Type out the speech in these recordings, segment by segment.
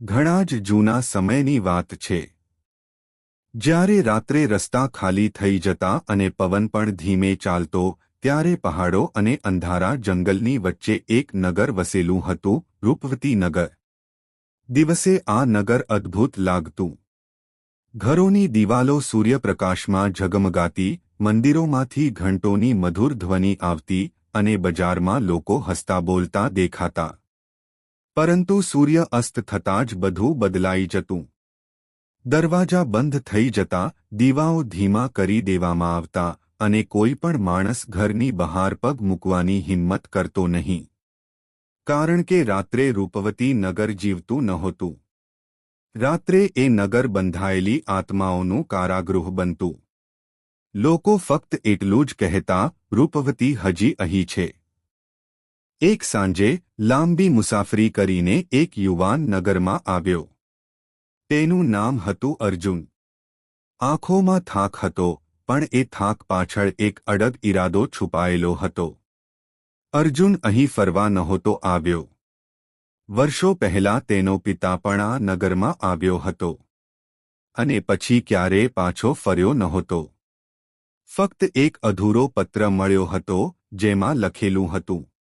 ઘણા જ જૂના સમયની વાત છે. જ્યારે રાત્રે રસ્તા ખાલી થઈ જતા અને પવન પણ ધીમે ચાલતો, ત્યારે પહાડો અને અંધારા જંગલની વચ્ચે એક નગર વસેલું હતું, રૂપવતી નગર. દિવસે આ નગર અદ્ભુત લાગતું. ઘરોની દિવાલો સૂર્યપ્રકાશમાં ઝગમગાતી, મંદિરોમાંથી ઘંટોની મધુર ધ્વનિ આવતી અને બજારમાં લોકો હસતા બોલતા દેખાતા. પરંતુ સૂર્ય અસ્ત થતાં જ બધું બદલાઈ જતું. દરવાજા બંધ થઈ જતા દીવાઓ ધીમા કરી દેવામાં આવતા અને કોઈ પણ માણસ ઘરની બહાર પગ મૂકવાની હિંમત કરતો નહીં. કારણ કે રાત્રે રૂપવતી નગર જીવતું નહોતું. રાત્રે એ નગર બંધાયેલી આત્માઓનું કારાગૃહ બનતું. લોકો ફક્ત એટલું જ કહેતા, રૂપવતી હજી અહીં છે. એક સાંજે લાંબી મુસાફરી કરીને એક યુવાન નગરમાં આવ્યો. તેનું નામ હતું અર્જુન. આંખોમાં થાક હતો, પણ એ થાક પાછળ એક અડગ ઇરાદો છુપાયેલો હતો. અર્જુન અહીં ફરવા નહોતો આવ્યો. વર્ષો પહેલા તેનો પિતા પણ આ નગરમાં આવ્યો હતો. અને પછી ક્યારે પાછો ફર્યો નહોતો. ફક્ત એક અધૂરો પત્ર મળ્યો હતો, જેમાં લખેલું હતું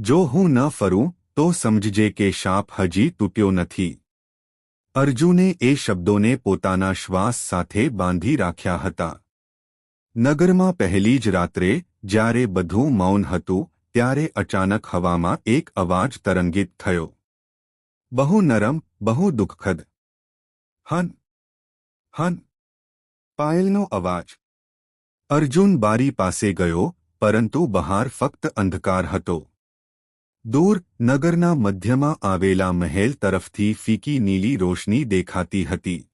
જો હું ન ફરું, તો સમજજે કે શાપ હજી તૂટ્યો નથી. અર્જુને એ શબ્દોને પોતાના શ્વાસ સાથે બાંધી રાખ્યા હતા. નગરમાં પહેલી જ રાત્રે, જ્યારે બધું મૌન હતું, ત્યારે અચાનક હવામાં એક અવાજ તરંગિત થયો. બહુ નરમ, બહુ દુઃખદ. હન હન. પાયલનો અવાજ. અર્જુન બારી પાસે ગયો, પરંતુ બહાર ફક્ત અંધકાર હતો. દૂર, નગરના મધ્યમાં આવેલા મહેલ તરફથી ફીકી નીલી રોશની દેખાતી હતી.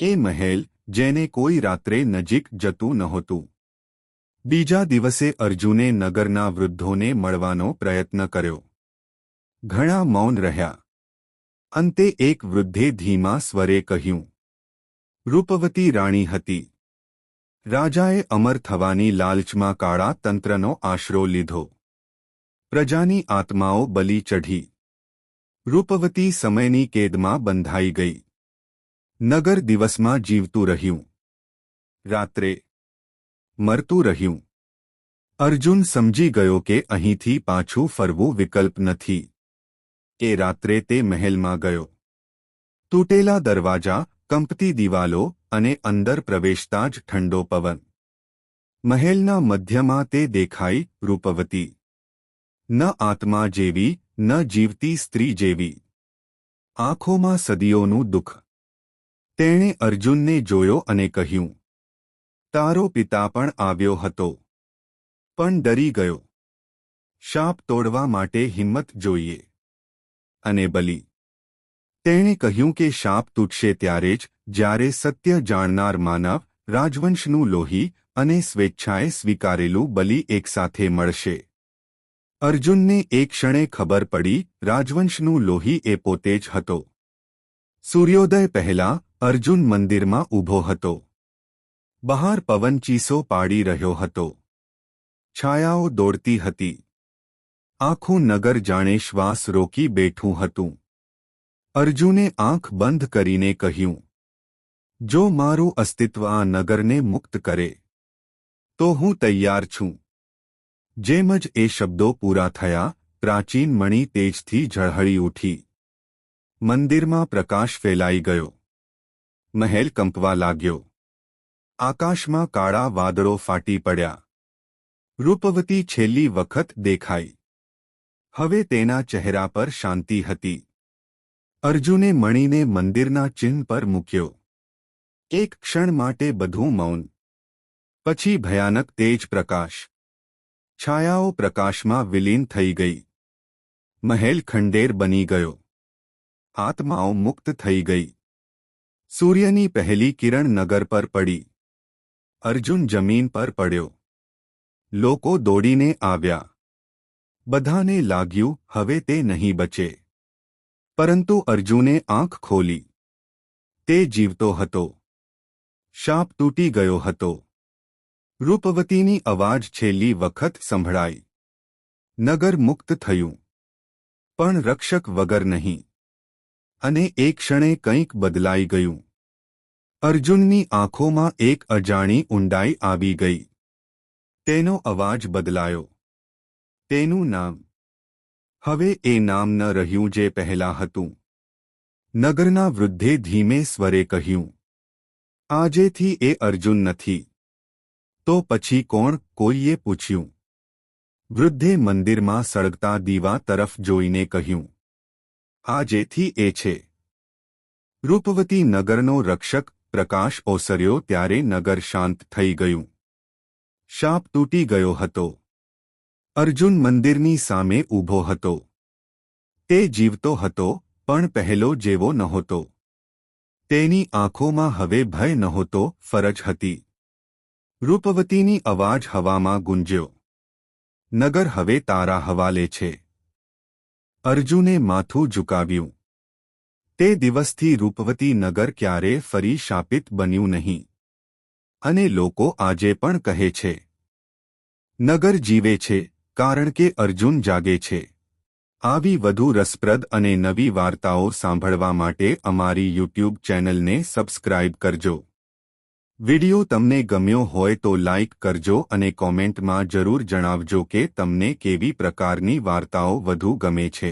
એ મહેલ, જેને કોઈ રાત્રે નજીક જતું નહોતું. બીજા દિવસે અર્જુને નગરના વૃદ્ધોને મળવાનો પ્રયત્ન કર્યો. ઘણા મૌન રહ્યા. અંતે એક વૃદ્ધે ધીમા સ્વરે કહ્યું. રૂપવતી રાણી હતી. રાજાએ અમર થવાની લાલચમાં કાળા તંત્રનો આશરો લીધો. પ્રજાની આત્માઓ બલી ચઢી. રૂપવતી સમયની કેદમાં બંધાઈ ગઈ. નગર દિવસમાં જીવતું રહ્યું. રાત્રે મરતું રહ્યું. અર્જુન સમજી ગયો કે અહીંથી પાછું ફરવું વિકલ્પ નથી. એ રાત્રે તે મહેલમાં ગયો. તૂટેલા દરવાજા, કંપતી દિવાલો અને અંદર પ્રવેશતા જ ઠંડો પવન. મહેલના મધ્યમાં તે દેખાઈ રૂપવતી. ન આત્મા જેવી, ન જીવતી સ્ત્રી જેવી. આંખોમાં સદીઓનું દુઃખ. તેણે અર્જુનને જોયો અને કહ્યું, તારો પિતા પણ આવ્યો હતો. પણ ડરી ગયો. શાપ તોડવા માટે હિંમત જોઈએ. અને બલી. તેણે કહ્યું કે શાપ તૂટશે ત્યારે જ, જ્યારે સત્ય જાણનાર માનવ, રાજવંશનું લોહી અને સ્વેચ્છાએ સ્વીકારેલું બલિ એકસાથે મળશે. અર્જુનને એક ક્ષણે ખબર પડી, રાજવંશનું લોહી એ પોતે જ હતો. સૂર્યોદય પહેલા અર્જુન મંદિરમાં ઊભો હતો. બહાર પવન ચીસો પાડી રહ્યો હતો. છાયાઓ દોડતી હતી. આખું નગર જાણે શ્વાસ રોકી બેઠું હતું. અર્જુને આંખ બંધ કરીને કહ્યું, જો મારું અસ્તિત્વ આ નગરને મુક્ત કરે, તો હું તૈયાર છું. જેમ જ એ શબ્દો પૂરા થયા, પ્રાચીન મણી તેજથી ઝળહળી ઉઠી. મંદિરમાં પ્રકાશ ફેલાઈ ગયો. મહેલ કંપવા લાગ્યો. આકાશમાં કાળા વાદળો ફાટી પડ્યા. રૂપવતી છેલ્લી વખત દેખાઈ. હવે તેના ચહેરા પર શાંતિ હતી. અર્જુને મણીને મંદિરના ચિહ્ન પર મૂક્યો. એક ક્ષણ માટે બધું મૌન. પછી ભયાનક તેજ પ્રકાશ. છાયાઓ પ્રકાશમાં વિલીન થઈ ગઈ. મહેલ ખંડેર બની ગયો. આત્માઓ મુક્ત થઈ ગઈ. સૂર્યની પહેલી કિરણ નગર પર પડી. અર્જુન જમીન પર પડ્યો. લોકો દોડીને આવ્યા. બધાને લાગ્યું, હવે તે નહીં બચે. પરંતુ અર્જુને આંખ ખોલી. તે જીવતો હતો. શાપ તૂટી ગયો હતો. રૂપવતીની અવાજ છેલ્લી વખત સંભળાઈ નગર મુક્ત થયું. પણ રક્ષક વગર નહીં. અને એક ક્ષણે કંઈક બદલાઈ ગયું. અર્જુનની આંખોમાં એક અજાણી ઊંડાઈ આવી ગઈ. તેનો અવાજ બદલાયો. તેનું નામ. હવે એ નામ ન રહ્યું જે પહેલા હતું. નગરના વૃદ્ધે ધીમે સ્વરે કહ્યું. આજેથી એ અર્જુન નથી. તો પછી કોણ કોઈએ પૂછ્યું? વૃદ્ધે મંદિરમાં સળગતા દીવા તરફ જોઈને કહ્યું આજેથી એ છે. રૂપવતી નગરનો રક્ષક પ્રકાશ ઓસર્યો ત્યારે નગર શાંત થઈ ગયું. શાપ તૂટી ગયો હતો. અર્જુન મંદિરની સામે ઊભો હતો. તે જીવતો હતો, પણ પહેલો જેવો નહોતો. તેની આંખોમાં હવે ભય નહોતો, ફરજ હતી. રૂપવતીની અવાજ હવામાં ગુંજ્યો. નગર હવે તારા હવાલે છે. અર્જુને માથું ઝુકાવ્યું. તે દિવસથી રૂપવતી નગર ક્યારે ફરી શાપિત બન્યું નહીં. અને લોકો આજે પણ કહે છે. નગર જીવે છે, કારણ કે અર્જુન જાગે છે. આવી વધુ રસપ્રદ અને નવી વાર્તાઓ સાંભળવા માટે અમારી યુટ્યુબ ચેનલને સબસ્ક્રાઇબ કરજો. વિડિયો તમને ગમ્યો હોય તો લાઇક કરજો અને કોમેન્ટમાં જરૂર જણાવજો કે તમને કેવી પ્રકારની વાર્તાઓ વધુ ગમે છે.